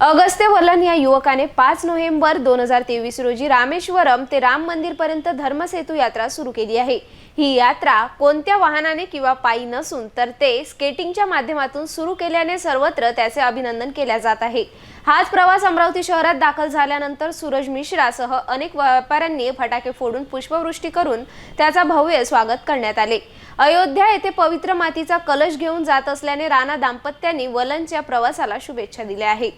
अगस्त्य वलन या युवकाने पाच नोव्हेंबर दोन हजार तेवीस रोजी रामेश्वरम ते राम मंदिरपर्यंत धर्मसेतू यात्रा सुरू केली आहे. ही यात्रा कोणत्या वाहनाने किंवा पायी नसून तर ते स्केटिंगच्या माध्यमातून सुरू केल्याने सर्वत्र त्याचे अभिनंदन केल्या जात आहे. हाच प्रवास अमरावती शहरात दाखल झाल्यानंतर सूरज मिश्रासह अनेक व्यापाऱ्यांनी फटाके फोडून पुष्पवृष्टी करून त्याचा भव्य स्वागत करण्यात आले. अयोध्या येथे पवित्र मातीचा कलश घेऊन जात असल्याने राणा दाम्पत्यांनी वलनच्या प्रवासाला शुभेच्छा दिल्या आहे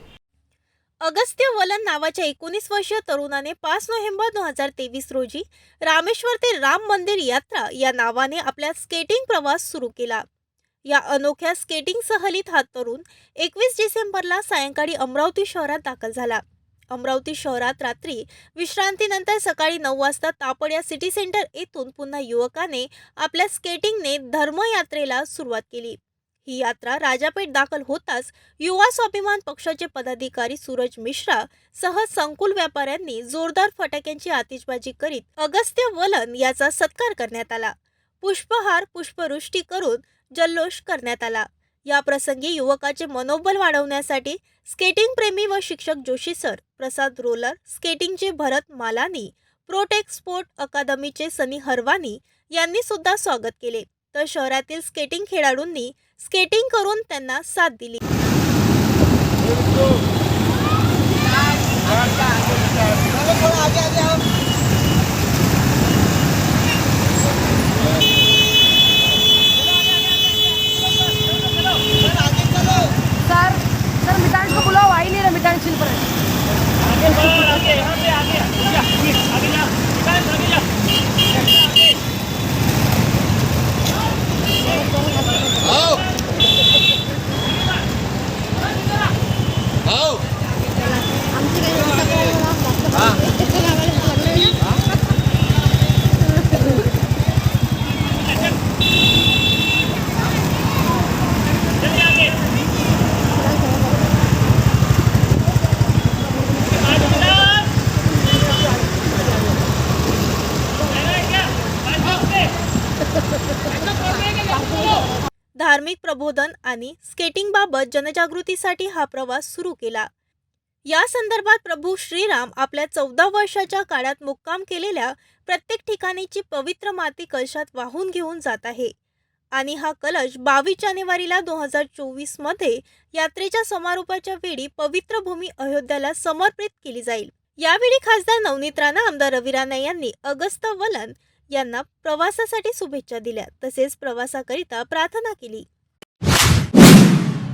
अगस्त्य वलन नावाच्या एकोणीस वर्षीय तरुणाने पाच नोव्हेंबर दोन हजार तेवीस रोजी रामेश्वर ते राम मंदिर यात्रा या नावाने आपला स्केटिंग प्रवास सुरू केला. या अनोख्या स्केटिंग सहलीत हा तरुण एकवीस डिसेंबरला सायंकाळी अमरावती शहरात दाखल झाला. अमरावती शहरात रात्री विश्रांतीनंतर सकाळी नऊ वाजता तापड या सिटी सेंटर येथून पुन्हा युवकाने आपल्या स्केटिंगने धर्मयात्रेला सुरुवात केली. ही यात्रा राजापेठ दाखल होताच युवा स्वाभिमान पक्षाचे पदाधिकारी सूरज मिश्रा सह संकुल व्यापाऱ्यांनी जोरदार फटाक्यांची आतिषबाजी करीत अगस्त्य वलन याचा सत्कार करण्यात आला. पुष्पहार पुष्पवृष्टी करून जल्लोष करण्यात आला. या प्रसंगी युवकाचे मनोबल वाढवण्यासाठी स्केटिंग प्रेमी व शिक्षक जोशी सर प्रसाद रोलर स्केटिंगचे भरत मालानी प्रोटेक स्पोर्ट अकादमीचे सनी हरवानी यांनी सुद्धा स्वागत केले. तर शहरातील स्केटिंग खेळाडूंनी स्केटिंग करून त्यांना साथ दिली. धार्मिक प्रबोधन आणि स्केटिंगबाबत जनजागृतीसाठी हा प्रवास सुरू केला. या संदर्भात प्रभू श्रीराम आपल्या चौदा वर्षाच्या काळात मुक्काम केलेल्या प्रत्येक ठिकाणीची पवित्र माती कलशात वाहून घेऊन जात आहे आणि हा कलश बावीस जानेवारीला दोन हजार चोवीसमध्ये यात्रेच्या समारोपाच्या वेळी पवित्र भूमी अयोध्याला समर्पित केली जाईल. यावेळी खासदार नवनीत राणा आमदार रवी राणा यांनी अगस्त वलन यांना प्रवासासाठी शुभेच्छा दिल्या. तसेच प्रवासाकरिता प्रार्थना केली.